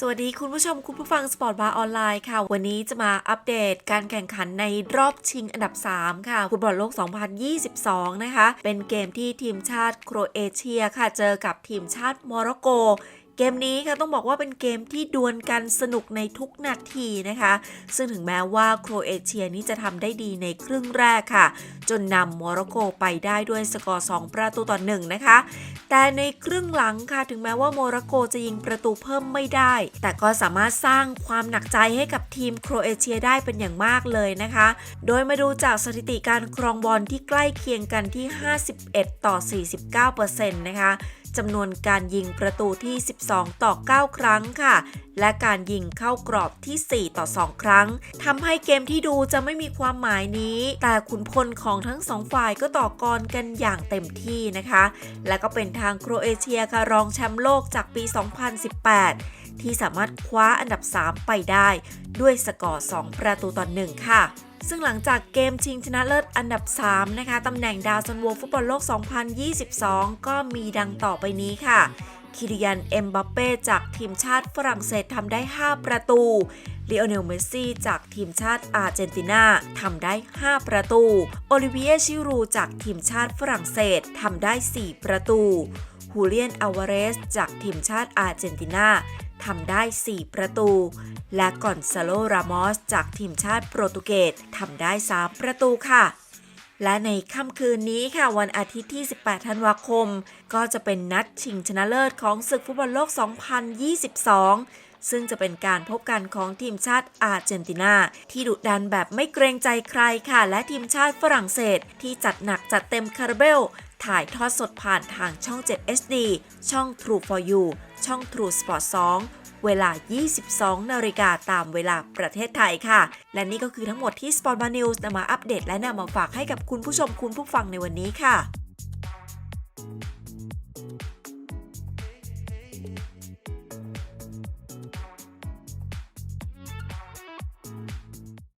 สวัสดีคุณผู้ชมคุณผู้ฟังสปอร์ตบาร์ออนไลน์ค่ะ วันนี้จะมาอัปเดตการแข่งขันในรอบชิงอันดับ 3 ค่ะฟุตบอลโลก 2022 นะคะ เป็นเกมที่ทีมชาติโครเอเชียค่ะ เจอกับทีมชาติโมร็อกโกเกมนี้ค่ะต้องบอกว่าเป็นเกมที่ดวลกันสนุกในทุกนาทีนะคะ ซึ่งถึงแม้ว่าโครเอเชียนี้จะทำได้ดีในครึ่งแรกค่ะจนนำโมร็อกโกไปได้ด้วยสกอร์ 2 ประตูต่อ1นะคะ แต่ในครึ่งหลังค่ะถึงแม้ว่าโมร็อกโกจะยิงประตูเพิ่มไม่ได้ แต่ก็สามารถสร้างความหนักใจให้กับทีมโครเอเชียได้เป็นอย่างมากเลยนะคะ โดยมาดูจากสถิติการครองบอลที่ใกล้เคียงกันที่ 51 ต่อ 49%นะคะจำนวนการยิงประตูที่ 12 ต่อ 9 ครั้งค่ะ และการยิงเข้ากรอบที่ 4 ต่อ 2 ครั้งทำให้เกมที่ดูจะไม่มีความหมายนี้ แต่ขุนพลของทั้งสองฝ่ายก็ต่อกรกันอย่างเต็มที่นะคะ และก็เป็นทางโครเอเชียค่ะรองแชมป์โลกจากปี 2018 ที่สามารถคว้าอันดับ 3 ไปได้ ด้วยสกอร์ 2 ประตูต่อ1ค่ะ ซึ่งหลังจากเกมชิงชนะเลิศอันดับ 3 นะคะตำแหน่งดาวซันโวฟุตบอลโลก 2022 ก็มีดังต่อไปนี้ค่ะ คิริยัน เอ็มบัปเป้จากทีมชาติฝรั่งเศสทำได้ 5 ประตูลีโอเนล เมสซี่ จากทีมชาติอาร์เจนตินาทำได้ 5 ประตู โอลิเวียชิรู จากทีมชาติฝรั่งเศสทำได้ 4 ประตูฮูเลียน อาวาเรส จากทีมชาติอาร์เจนตินา ทำได้ 4 ประตู และก่อนซาโล รามอส จากทีมชาติโปรตุเกสทำได้ 3 ประตูค่ะ และในค่ำคืนนี้ค่ะวันอาทิตย์ที่ 18 ธันวาคม ก็จะเป็นนัดชิงชนะเลิศของศึกฟุตบอลโลก 2022 ซึ่งจะเป็นการพบกันของทีมชาติอาร์เจนตินา ที่ดุดันแบบไม่เกรงใจใครค่ะ และทีมชาติฝรั่งเศส ที่จัดหนักจัดเต็มคาราเบลถ่ายทอดสดผ่านทางช่อง 7 HD ช่อง True for You ช่อง True Sport 2 เวลา 22 นาฬิกาตามเวลาประเทศไทยค่ะ และนี่ก็คือทั้งหมดที่ Sport Bar News นำมาอัปเดตและนำมาฝากให้กับคุณผู้ชมคุณผู้ฟังในวันนี้ค่ะ